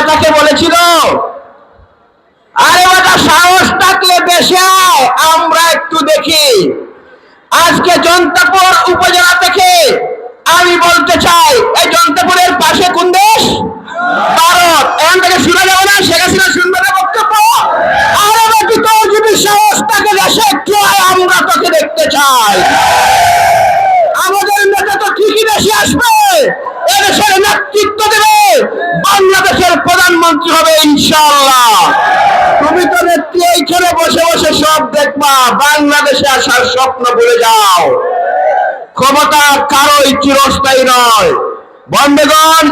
নেতাকে বলেছিল, আরে বেটা সাহস থাকলে দেশে আমরা একটু দেখি। আজকে জনতাপুর উপজেলা থেকে আমি বলতে চাই, এই জনতাপুরের পাশে কোন দেশ? ভারত। এখান থেকে শুনে যাবে না বক্তব্য। আরে বাকি তো যদি সাহস থাকে, দেশে আমরা তোকে দেখতে চাই আমাদের নেতা তো ঠিকই দেশে আসবে এদেশের নেতৃত্ব দেবে, বাংলাদেশের প্রধানমন্ত্রী হবে ইনশাআল্লাহ। তুমি তো নেত্রী এইখানে বসে বসে সব দেখবা, বাংলাদেশে আসার স্বপ্ন ভুলে যাও। ক্ষমতা কারোই চিরস্থায়ী নয়। বন্ধুগণ,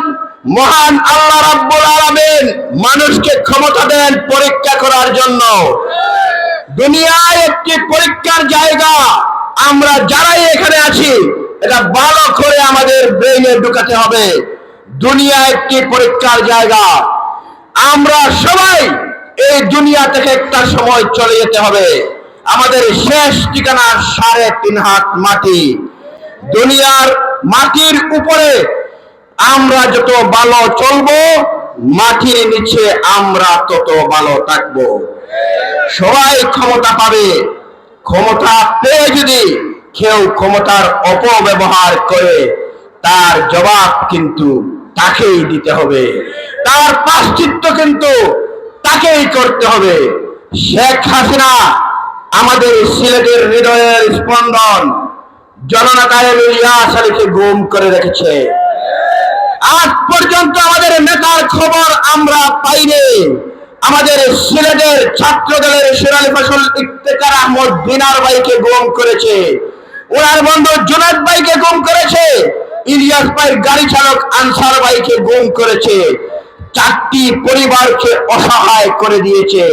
মহান আল্লাহ রাব্বুল আলামিন মানুষকে ক্ষমতা দেন পরীক্ষা করার জন্য। দুনিয়ায় একটি পরীক্ষার জায়গা, আমরা যারাই এখানে আছি, এটা ভালো করে আমাদের ব্রেইনে ঢুকাতে হবে। দুনিয়া একটি পরীক্ষার জায়গা। আমরা সবাই এই দুনিয়া থেকে একটা সময় চলে যেতে হবে। আমাদের শেষ ঠিকানা সাড়ে তিন হাত মাটি। দুনিয়ার মাটির উপরে আমরা যত ভালো চলবো, মাটির নিচে আমরা তত ভালো থাকব। সবাই ক্ষমতা পাবে। ক্ষমতা পেয়ে যদি কেউ ক্ষমতার অপব্যবহার করে, তার জবাব কিন্তু তাকেই দিতে হবে। তার পাশ্চিত্য কিন্তু তাকেই করতে হবে। শেখ হাসিনা আমাদের সিলেটের হৃদয়ের স্পন্দন জননেতা ইলিয়াস আলীকে গুম করে রেখেছে। আজ পর্যন্ত আমাদের নেতার খবর আমরা পাইনি। আমাদের সিলেটের ছাত্র দলের শেরালি ফসল ইফতেকার আহমদ দিনার ভাইকে গুম করেছে। ওনার বন্ধু জুনাদ ভাইকে গুম করেছে। ইলিয়াস ভাইয়ের গাড়ি চালক আনসার ভাইকে গুম করেছে। চারটি পরিবারকে অসহায় করে দিয়েছে।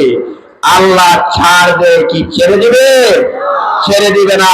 আল্লাহ ছাড় দেয় কি? ছেড়ে দেবে? ছেড়ে দিবে না।